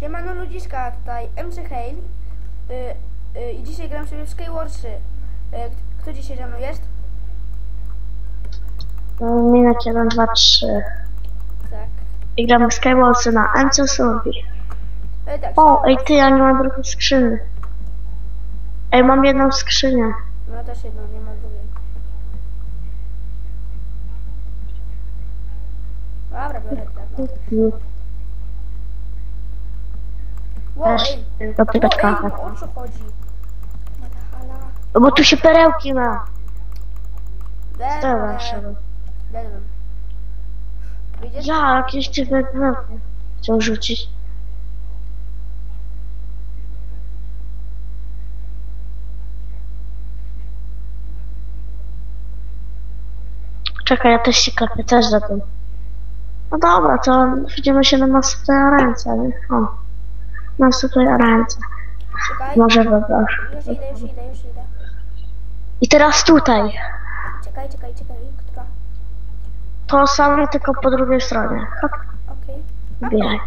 Siemano ludziska, tutaj MC Hale y, y, i dzisiaj gram sobie w Skywarsy. Y, kto dzisiaj ze mną jest? Minut 1, 2, 3. Tak. I gramy Skywarsy na MC Survey. Y, tak, O, ej ty, ja nie mam drugiej skrzyny. Ej, mam jedną skrzynię. No też jedno, nie ma drugiej. Dobra, biorę teraz. Też do ej, o co chodzi? No bo tu się perełki ma. Dobra, szedł. Widzisz? Ja, jakieś dziwne perełki. Chciał rzucić. Czekaj, ja też się klepię, też za tym. No dobra, to widzimy się na następnej arence, nie? O, na następnej arence. Czekaj. Może wybrasz. Już idę, już idę, już idę. I teraz tutaj. Czekaj, czekaj, czekaj. Która? To samo, tylko po drugiej stronie. Hop, Okej.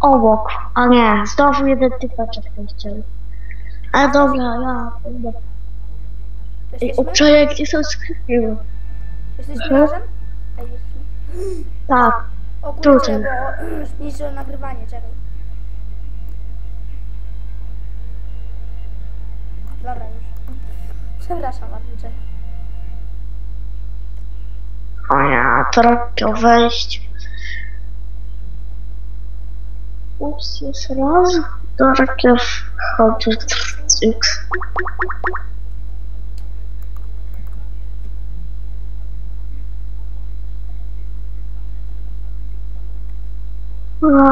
Obok. A nie, znowu jeden typeczek nie chcieli. Ale dobra, ja... Dobra. Jesteśmy? obczaję, gdzie są skrypty. Jesteśmy razem? Ej. Tak. O kurczę, bo zniszczyłem nagrywanie, czekaj. Dobra już. Przepraszam, Arnicze. O ja, to robię wejść. Ups, jest raz. Do rakiew chodzi X.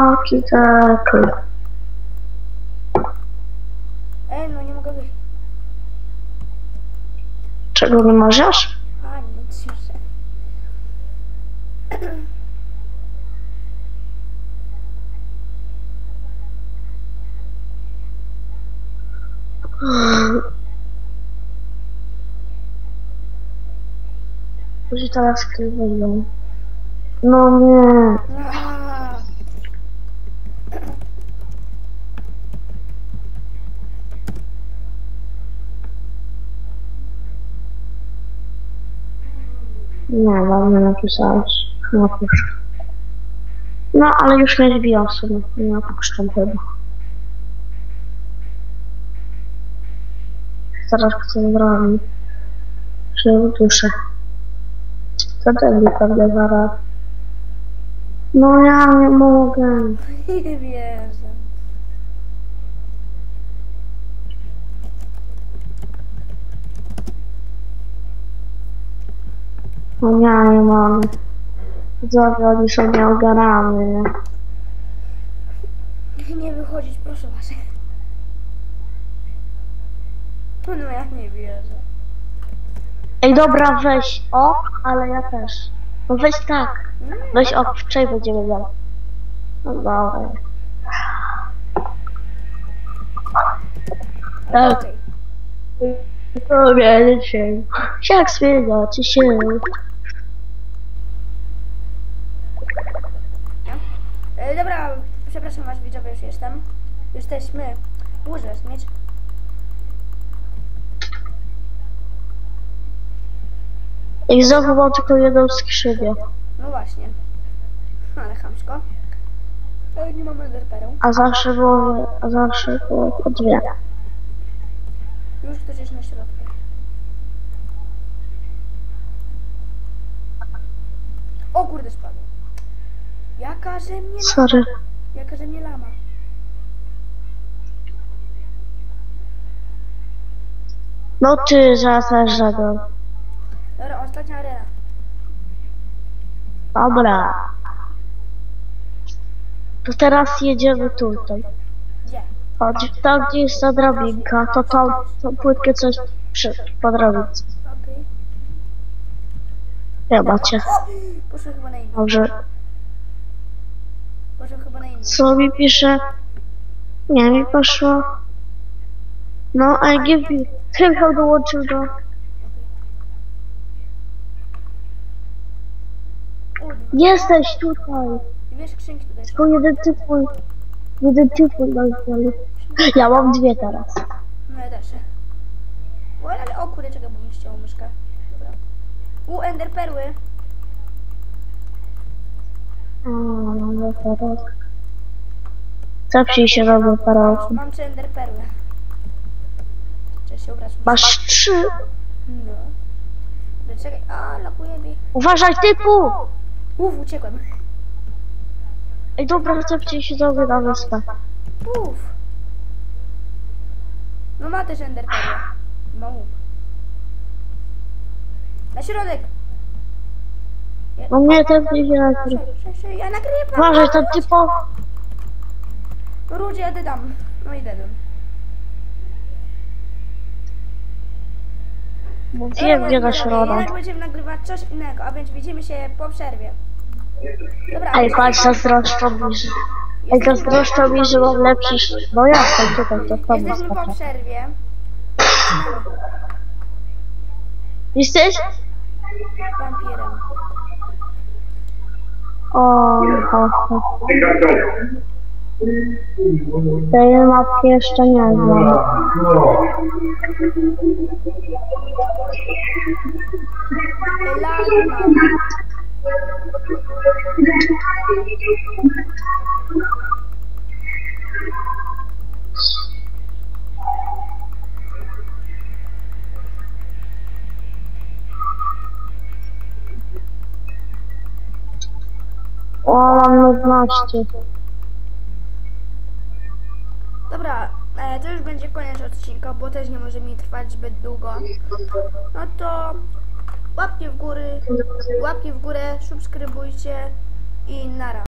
Rocky tackle. Ej, no nie mogę wyjść. Czego nie możesz? A, nic już. Musi teraz skrywają. No nie. Nie, ładnie napisałeś. Napisz. No, ale już mnie zbiją sobie. Nie opuszczam chyba. Teraz chcę zrobić. Się uduszę. To debil pewnie zaraz. No ja nie mogę. Nie wierzę. No ja nie mogę. Widzowie, oni są nieogarany, nie? Nie wychodzić, proszę was. No ja nie wierzę. Ej, dobra, weź ok, ale ja też. No weź tak. Weź ok, wczoraj będziemy dalej. No dobra. Tak, Okej. to wiem się. Jak zmieniacie się? E, dobra, przepraszam was widzowie, już jestem. Jesteśmy. Muszę mieć. I znowu mam tylko jedną skrzynię. No właśnie. Ale chamsko. E, nie mamy derperą. A zawsze było, a zawsze było po dwie. Już ktoś jest na środku. O kurde spadł. Jaka ze mnie lama? Sorry. Jaka ze mnie lama? No ty, zaraz żaden. Dobra, ostatnia arena. Dobra. To teraz jedziemy tutaj. Gdzie? Chodź, tam gdzie jest ta drabinka, to tam, tą płytkę coś przy, po drabince. Okej. Macie. O! Poszło chyba na inną. Dobrze. Poszło chyba na inną. Co mi pisze? Nie, mi poszło. No, I give me. Chyba dołączył do... Jesteś tutaj. Wiesz. Tylko jeden typul. Jeden nas wali. Ja mam dwie teraz. No ja też. O, ale o kurde, czekaj, bo mi ścięło myszkę. Dobra. U, ender perły. A, no teraz. Zawsze się robię parę Mam trzy ender perły. Cześć się ubrać. Masz trzy. No. Dobra, Czekaj, a, lakuje mi. Uważaj typu! Uf, uciekłem. Ej dobra, zawsze się robię na wyspę. Uf. No ma też ender perły. Ma łuk. Na środek. Ja, No nie, ten się nagrywa. Ja nagrywam. Uważaj, ten typo. No ludzie, ja dam. No i dedam. Mówiłem, gdzie na środek. Jednak będziemy nagrywać coś innego, a więc widzimy się po przerwie. Dobra, Ej, patrz, zazdroszczą mi, że... Ej, zazdroszczą mi, że mam lepszy... sz- No jak, tam tutaj, to tam jesteśmy po przerwie. Jesteś? Wampirem. Ten map jeszcze nie znam. Thank nudności. Dobra, e, to już będzie koniec odcinka, bo też nie może mi trwać zbyt długo. No to łapki w góry, łapki w górę, subskrybujcie i nara.